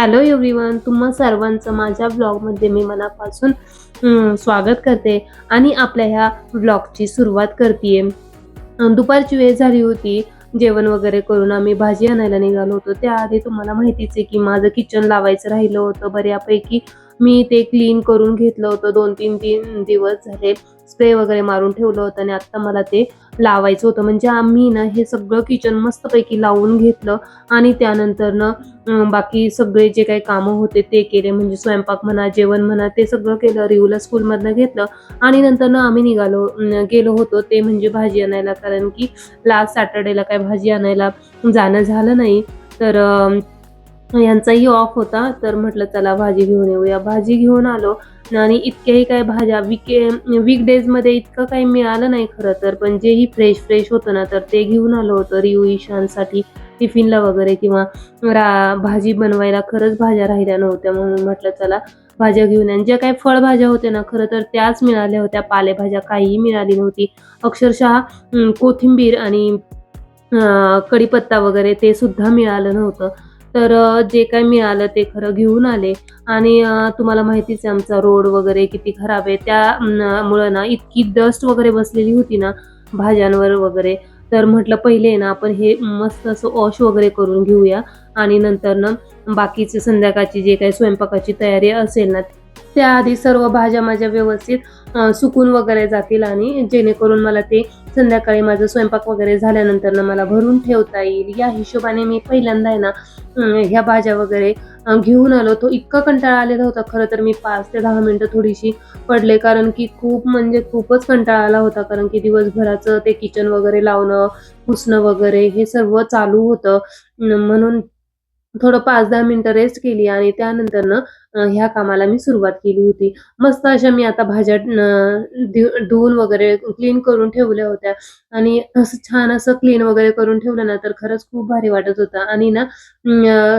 Hello everyone तुम्हा सर्वांचं माझ्या ब्लॉगमध्ये मी मनापासून स्वागत करते आणि आपल्या ह्या ब्लॉगची सुरुवात करते दुपारची वेळ झाली होती जेवण वगैरे करून आम्ही भाजी आणायला निघालो होतो. त्याआधी तुम्हाला माहितीच आहे की माझं किचन लावायचं राहिलं होतं. बऱ्यापैकी मी ते क्लीन करून घेतलं होतं. दोन तीन तीन दिवस झाले स्प्रे वगैरे मारून ठेवलं होतं आणि आत्ता मला ते लावायचं होतं. म्हणजे आम्ही ना हे सगळं किचन मस्तपैकी लावून घेतलं आणि त्यानंतर ना बाकी सगळे जे काही कामं होते ते केले. म्हणजे स्वयंपाक म्हणा जेवण म्हणा ते सगळं केलं. रिवला स्कूलमधनं घेतलं आणि नंतर ना आम्ही निघालो गेलो होतो ते म्हणजे भाजी आणायला. कारण की लास्ट सॅटर्डेला काय भाजी आणायला जाणं झालं नाही. तर यांचाही ऑफ होता. तर म्हटलं चला भाजी घेऊन येऊया. भाजी घेऊन आलो आणि इतक्याही काय भाज्या विके वीकडेजमध्ये इतकं काही मिळालं नाही खरं तर. पण जेही फ्रेश फ्रेश होतं ना तर ते घेऊन आलो होतं. रिऊ ईशानसाठी टिफिनला वगैरे किंवा रा भाजी बनवायला खरंच भाज्या राहिल्या नव्हत्या. म्हणून म्हटलं चला भाज्या घेऊन या. आणि ज्या काही फळभाज्या होत्या ना खरं तर त्याच मिळाल्या होत्या. पालेभाज्या काहीही मिळाली नव्हती. अक्षरशः कोथिंबीर आणि कढीपत्ता वगैरे ते सुद्धा मिळालं नव्हतं. तर जे काय मिळालं ते खरं घेऊन आले. आणि तुम्हाला माहितीच आहे आमचा रोड वगैरे किती खराब आहे. त्यामुळं ना इतकी डस्ट वगैरे बसलेली होती ना भाज्यांवर वगैरे. तर म्हटलं पहिले ना आपण हे मस्त असं वॉश वगैरे करून घेऊया. आणि नंतर ना बाकीचे संध्याकाळची जे काही स्वयंपाकाची तयारी असेल ना त्याआधी सर्व भाज्या माझ्या व्यवस्थित सुकून वगैरे जातील आणि जेणेकरून मला ते संध्याकाळी माझा स्वयंपाक वगैरे झाल्यानंतर ना मला भरून ठेवता येईल. या हिशोबाने मी पहिल्यांदा आहे ना ह्या भाज्या वगैरे घेऊन आलो. तो इतका कंटाळा आलेला होता खरं तर मी पाच ते दहा मिनटं थोडीशी पडले. कारण की खूप म्हणजे खूपच कंटाळा आला होता. कारण की दिवसभराचं ते किचन वगैरे लावणं पुसणं वगैरे हे सर्व चालू होतं. म्हणून थोडं पाच दहा मिनिटं रेस्ट केली आणि त्यानंतर ना ह्या कामाला मी सुरुवात केली होती. मस्त अशा मी आता भाज्या धुवून वगैरे क्लीन करून ठेवल्या होत्या. आणि असं छान असं क्लीन वगैरे करून ठेवलं ना तर खरंच खूप भारी वाटत होतं. आणि ना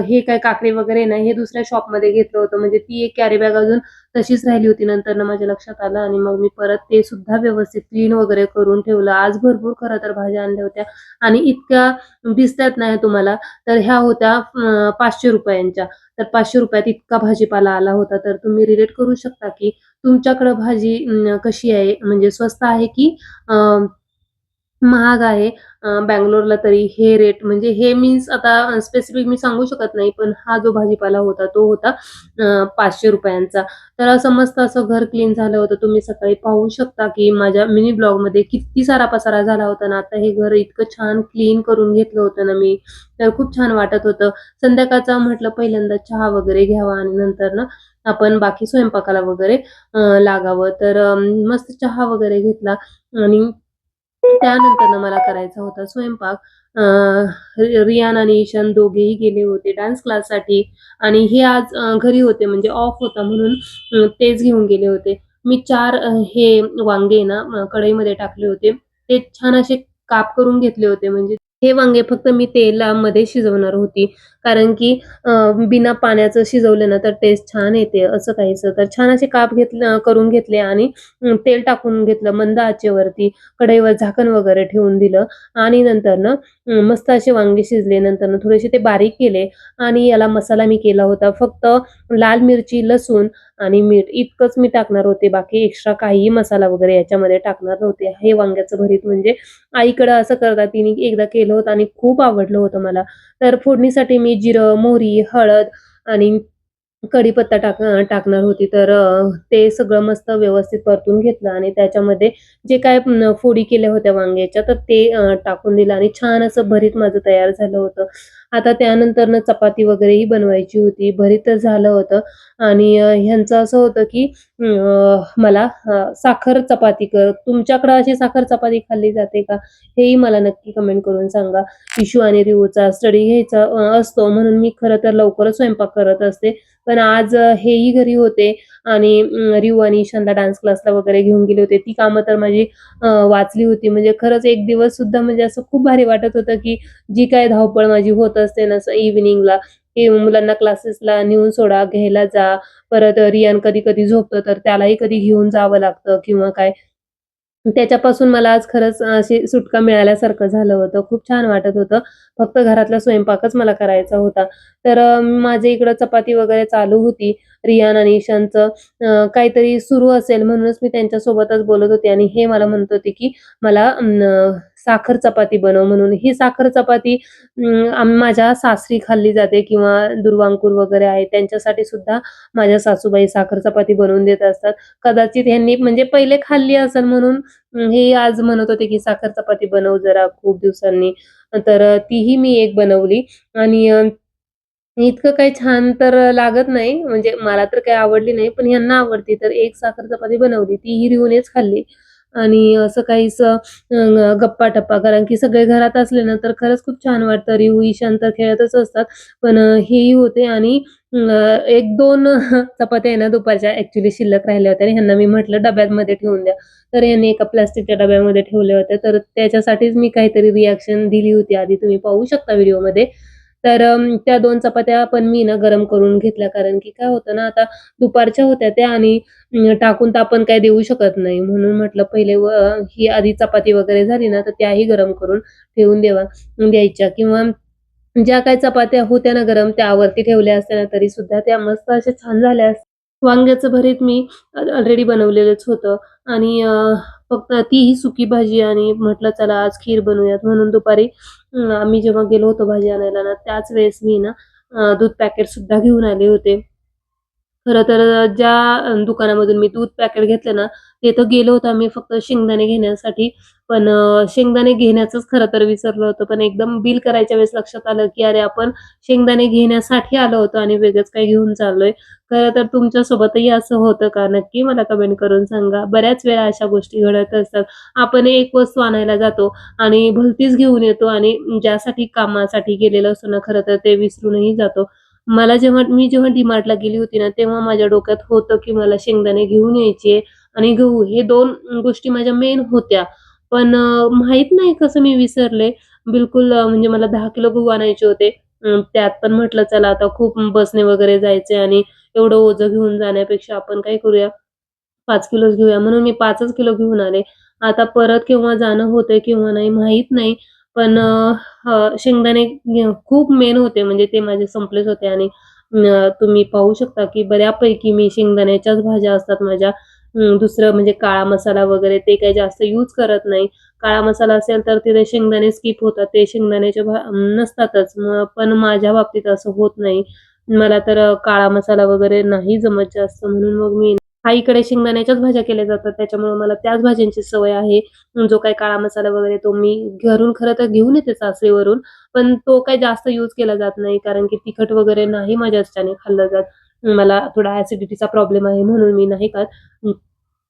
हे काय काकडी वगैरे ना हे दुसऱ्या शॉपमध्ये घेतलं होतं. म्हणजे ती एक कॅरी बॅग अजून तशीच राहिली होती. नंतर ना माझ्या लक्षात आलं आणि मग मी परत ते सुद्धा व्यवस्थित क्लीन वगैरे करून ठेवलं. आज भरपूर खरं तर भाज्या आणल्या होत्या. आणि इतक्या दिसतात नाही तुम्हाला तर ह्या होत्या पाचशे रुपयांच्या. तर पाचशे रुपयात इतका भाजीपाला आला होता तर तुम्ही रिलेट करू शकता की तुमच्याकडं भाजी कशी आहे? म्हणजे स्वस्त आहे की अं, महाग आहे. बँगलोरला तरी हे रेट म्हणजे हे मीन्स आता स्पेसिफिक मी सांगू शकत नाही पण हा जो भाजीपाला होता तो होता पाचशे रुपयांचा. तर असं मस्त असं घर क्लीन झालं होतं. तुम्ही सकाळी पाहू शकता की माझ्या मिनी ब्लॉगमध्ये किती सारा पसारा झाला होता ना. आता हे घर इतकं छान क्लीन करून घेतलं होतं ना मी. तर खूप छान वाटत होतं. संध्याकाळचा म्हटलं पहिल्यांदा चहा वगैरे घ्यावा आणि नंतर ना आपण बाकी स्वयंपाकाला वगैरे लागावं. तर मस्त चहा वगैरे घेतला आणि त्यानंतर मला करायचा होता स्वयंपाक. रियान आणि ईशान दोघेही गेले होते डान्स क्लाससाठी आणि हे आज घरी होते म्हणजे ऑफ होता म्हणून तेच घेऊन गेले होते. मी चार हे वांगे ना कढईमध्ये टाकले होते. ते छान असे काप करून घेतले होते. म्हणजे हे वांगे फक्त मी तेलामध्ये शिजवणार होती. कारण की बिना पाण्याचं शिजवलं ना तर टेस्ट छान येते असं काहीचं तर छान असे काप घेतलं करून घेतले आणि तेल टाकून घेतलं मंद आचेवरती कढईवर झाकण वगैरे ठेवून दिलं आणि नंतर ना मस्त असे वांगे शिजले. नंतर ना थोडेसे ते बारीक केले आणि याला मसाला मी केला होता. फक्त लाल मिरची लसूण आणि मीठ. इतकंच मी टाकणार होते. बाकी एक्स्ट्रा काहीही मसाला वगैरे याच्यामध्ये टाकणार नव्हते. हे वांग्याचं भरीत म्हणजे आईकडं असं करता तिने एकदा केलं होतं आणि खूप आवडलं होतं मला. तर फोडणीसाठी मी जिरं मोहरी हळद आणि कढीपत्ता टाक टाकणार होती. तर ते सगळं मस्त व्यवस्थित परतून घेतलं आणि त्याच्यामध्ये जे काय फोडी केल्या होत्या वांग्याच्या तर ते टाकून दिलं आणि छान असं भरीत माझं तयार झालं होतं. आता त्यानंतर ना चपाती वगैरेही बनवायची होती. भरीत तर झालं होतं. आणि ह्यांचं असं होतं की मला साखर चपाती कर. तुमच्याकडं अशी साखर चपाती खाल्ली जाते का? हेही मला नक्की कमेंट करून सांगा. इशू आणि रिओचा स्टडी घ्यायचा असतो. म्हणून मी खरं तर लवकरच स्वयंपाक करत असते. पण आज हेही घरी होते. आणि अं, आणि ईशानला डान्स क्लासला वगैरे घेऊन गेले होते. ती कामं तर माझी वाचली होती. म्हणजे खरंच एक दिवस सुद्धा म्हणजे असं खूप भारी वाटत होतं की जी काय धावपळ माझी होत असते ना असं इव्हिनिंगला की मुलांना क्लासेसला नेऊन सोडा घ्यायला जा परत रियान कधी कधी झोपतं तर त्यालाही कधी घेऊन जावं लागतं किंवा काय त्याच्यापासून मला आज खरंच अशी सुटका मिळाल्यासारखं झालं होतं. खूप छान वाटत होतं. फक्त घरातला स्वयंपाकच मला करायचा होता. तर माझे माझ्या इकडं चपाती वगैरे चालू होती. रियान आणि ईशानचं काहीतरी सुरू असेल म्हणूनच मी त्यांच्यासोबतच बोलत होते आणि हे मला म्हणत होते, की मला साखर चपाती बनव म्हणून. ही साखर चपाती माझ्या सासरी खाल्ली जाते किंवा दुर्वांकूर वगैरे आहे त्यांच्यासाठी सुद्धा माझ्या सासूबाई साखर चपाती बनवून देत असतात. कदाचित ह्यांनी म्हणजे पहिले खाल्ली असेल म्हणून हे आज म्हणत होते, की साखर चपाती बनव जरा खूप दिवसांनी. तर तीही मी एक बनवली आणि इतकं काही छान तर लागत नाही, म्हणजे मला तर काही आवडली नाही, पण ह्यांना आवडती. तर एक साखर चपाती बनवली, ती रिहूनेच खाल्ली आणि असं काहीच गप्पा-टप्पा कारण की सगळे घरात असले ना, तर खरंच खूप छान वाटतं. रिहू, ईशान तर खेळतच असतात, पण हेही होते आणि एक दोन चपात्या आहे ना दुपारच्या ऍक्च्युली शिल्लक राहिल्या होत्या आणि ह्यांना मी म्हटलं डब्यामध्ये ठेवून द्या. तर यांनी एका प्लास्टिकच्या डब्यामध्ये ठेवल्या होत्या. तर त्याच्यासाठीच मी काहीतरी रिॲक्शन दिली होती आधी तुम्ही पाहू शकता व्हिडिओमध्ये. तर त्या दोन चपात्या पण मी ना गरम करून घेतल्या कारण की काय होतं ना, आता दुपारच्या होत्या त्या आणि टाकून तर आपण काही देऊ शकत नाही. म्हणून म्हटलं पहिले व ही आधी चपाती वगैरे झाली ना, तर त्याही गरम करून ठेवून देवा द्यायच्या किंवा ज्या काही चपात्या होत्या ना गरम त्यावरती ठेवल्या असत्या ना, तरी सुद्धा त्या मस्त अशा छान झाल्या असत्या. वांग्याचं भरीत मी ऑलरेडी बनवलेलंच होतं आणि फक्त तीही सुकी भाजी आणि म्हटलं चला आज खीर बनवूयात म्हणून दुपारी आम्ही जेव्हा गेलो होतो भाजी आणायला ना, त्याच वेळेस मी ना दूध पॅकेट सुद्धा घेऊन आले होते. खरं तर ज्या दुकानामधून मी दूध पॅकेट घेतलं ना, तिथं गेलो होतो आम्ही फक्त शेंगदाणे घेण्यासाठी. पण शेंगदाणे घेण्याचंच खरं तर विसरलो होतो. पण एकदम बिल करायच्या वेळेस लक्षात आलं, की अरे आपण शेंगदाणे घेण्यासाठी आलो होतो आणि वेगळंच काही घेऊन चाललोय. खरं तर तुमच्यासोबतही असं होतं का? नक्की मला कमेंट करून सांगा. बऱ्याच वेळा अशा गोष्टी घडत असतात. आपण एक वस्तू आणायला जातो आणि भलतीच घेऊन येतो आणि ज्यासाठी कामासाठी गेलेलो असतो ना, खरं तर ते विसरूनही जातो. मला जेव्हा मी जेव्हा डीमार्टला गेली होती ना, तेव्हा माझ्या डोक्यात होतं, की मला शेंगदाणे घेऊन यायचे आणि गहू हे दोन गोष्टी माझ्या मेन होत्या. पण माहीत नाही कसं मी विसरले. बिलकुल म्हणजे मला दहा किलो गहू आणायचे होते. त्यात पण म्हटलं चला आता खूप बसने वगैरे जायचे आणि एवढं ओझं घेऊन जाण्यापेक्षा आपण काय करूया पाच किलोच घेऊया म्हणून मी पाचच किलो घेऊन आले. आता परत केव्हा जाणं होतंय किंवा नाही माहीत नाही. पण शेंगदाणे खूप मेन होते म्हणजे ते माझे संपलेच होते आणि तुम्ही पाहू शकता की बऱ्यापैकी मी शेंगदाण्याच्याच भाज्या असतात माझ्या. दुसरं म्हणजे काळा मसाला वगैरे ते काही जास्त यूज करत नाही. काळा मसाला असेल तर तिथे शेंगदाणे स्किप होतात. ते शेंगदाण्याच्या भा नसतातच. मग पण माझ्या बाबतीत असं होत नाही. मला तर काळा मसाला वगैरे नाही जमत जास्त म्हणून मग मी आईकडे शेंगदाण्याच्याच भाज्या केल्या जातात. त्याच्यामुळे मला त्याच भाज्यांची सवय आहे. जो काही काळा मसाला वगैरे तो मी घरून खरं तर घेऊन येते सासरीवरून. पण तो काही जास्त यूज केला जात नाही कारण की तिखट वगैरे नाही माझ्या माझ्याच्याने खाल्लं जात. मला थोडा ऍसिडिटीचा प्रॉब्लेम आहे म्हणून मी नाही खात.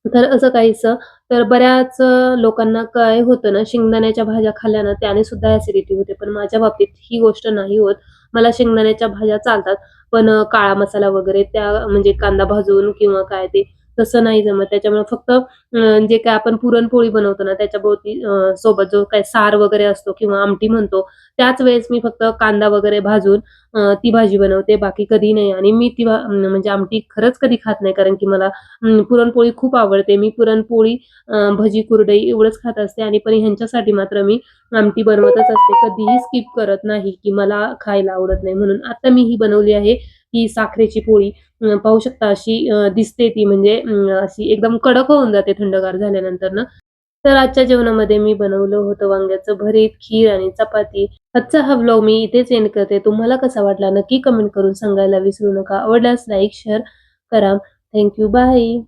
तर असं काहीसं. तर बऱ्याच लोकांना काय होतं ना, शेंगदाण्याच्या भाज्या खाल्ल्या ना त्याने सुद्धा ऍसिडिटी होते. पण माझ्या बाबतीत ही गोष्ट नाही होत. मला शेंगदाण्याच्या भाज्या चालतात. पण काळा मसाला वगैरे त्या म्हणजे कांदा भाजून किंवा काय ते तसं नाही जमत. त्याच्यामुळे फक्त जे काय आपण पुरणपोळी बनवतो ना त्याच्या भोवती सोबत जो काही सार वगैरे असतो किंवा आमटी म्हणतो, त्याच वेळेस मी फक्त कांदा वगैरे भाजून ती भाजी बनवते. बाकी कधी नाही आणि मी ती म्हणजे आमटी खरंच कधी खात नाही कारण की मला पुरणपोळी खूप आवडते. मी पुरणपोळी, भजी, कुरडई एवढंच खात असते आणि पण ह्यांच्यासाठी मात्र मी आमटी बनवतच असते. कधीही स्किप करत नाही, की मला खायला आवडत नाही म्हणून. आता मी ही बनवली आहे, ही साखरेची पोळी. पाहू शकता अशी दिसते ती म्हणजे अशी एकदम कडक होऊन जाते थंडगार झाल्यानंतर ना तर आजच्या जेवणामध्ये मी बनवलं होतं वांग्याचं भरीत, खीर आणि चपाती. आजचा हा ब्लॉग मी इथेच एंड करते. तुम्हाला कसा वाटला नक्की कमेंट करून सांगायला विसरू नका. आवडल्यास लाईक, शेअर करा. Thank bye.